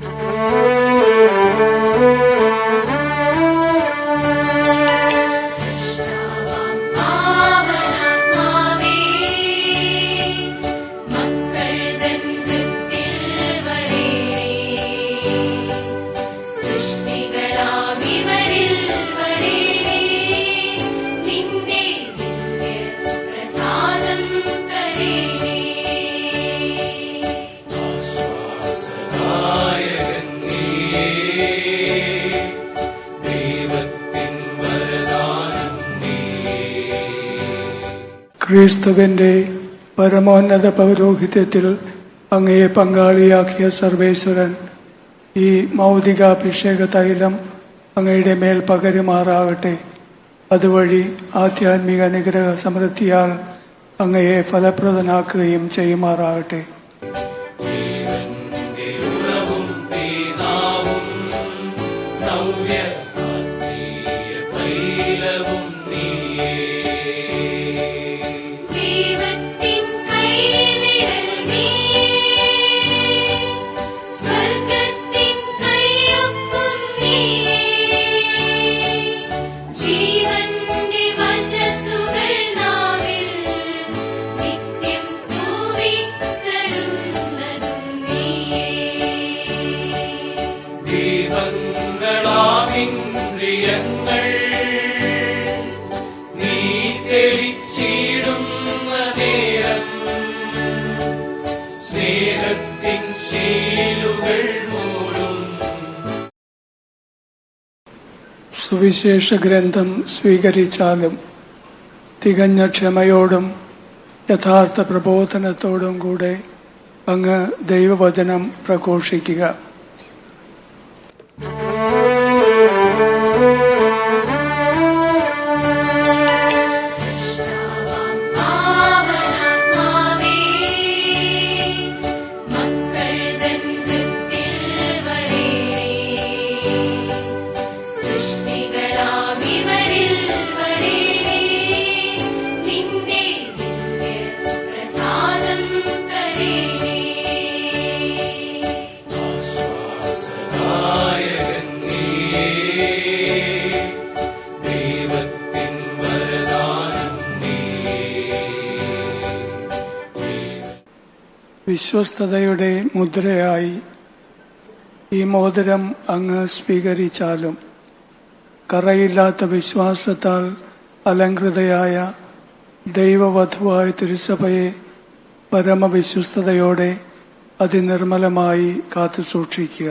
Música ക്രിസ്തുവിന്റെ പരമോന്നത പൗരോഹിത്യത്തിൽ അങ്ങയെ പങ്കാളിയാക്കിയ സർവേശ്വരൻ ഈ മൗതികാഭിഷേക തൈലം അങ്ങയുടെ മേൽ പകരുമാറാകട്ടെ അതുവഴി ആധ്യാത്മിക അനുഗ്രഹ സമൃദ്ധിയാൽ അങ്ങയെ ഫലപ്രദനാക്കുകയും ചെയ്യുമാറാകട്ടെ സുവിശേഷ ഗ്രന്ഥം സ്വീകരിച്ചാലും തികഞ്ഞ ക്ഷമയോടും യഥാർത്ഥ പ്രബോധനത്തോടും കൂടെ അങ്ങ് ദൈവവചനം പ്രഘോഷിക്കുക. വിശ്വസ്തതയുടെ മുദ്രയായി ഈ മോതിരം അങ്ങ് സ്വീകരിച്ചാലും കറയില്ലാത്ത വിശ്വാസത്താൽ അലങ്കൃതയായ ദൈവവധുവായ തിരുസഭയെ പരമവിശ്വസ്തയോടെ അതിനിർമ്മലമായി കാത്തുസൂക്ഷിക്കുക.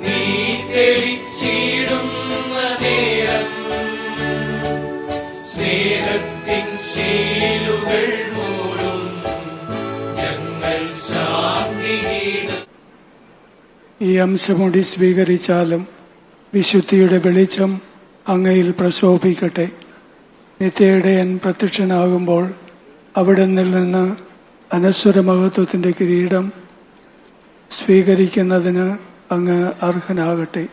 നീ നേരം ശീലുകൾ ഈ അംശമുടി സ്വീകരിച്ചാലും വിശുദ്ധിയുടെ വെളിച്ചം അങ്ങയിൽ പ്രശോഭിക്കട്ടെ. നിത്യയുടെയൻ പ്രത്യക്ഷനാകുമ്പോൾ അവിടെ നിന്ന് അനശ്വര മഹത്വത്തിന്റെ കിരീടം സ്വീകരിക്കുന്നതിന് അങ്ങ് അർഹനാകട്ടെ.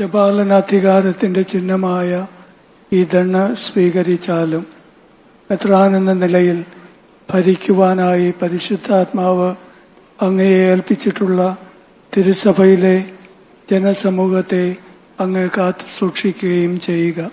അജപാലനാധികാരത്തിന്റെ ചിഹ്നമായ ഈ ദണ്ണ സ്വീകരിച്ചാലും എത്രാനെന്ന നിലയിൽ ഭരിക്കുവാനായി പരിശുദ്ധാത്മാവ് അങ്ങയെ ഏൽപ്പിച്ചിട്ടുള്ള തിരുസഭയിലെ ജനസമൂഹത്തെ അങ്ങ് കാത്തു സൂക്ഷിക്കുകയും ചെയ്യുക.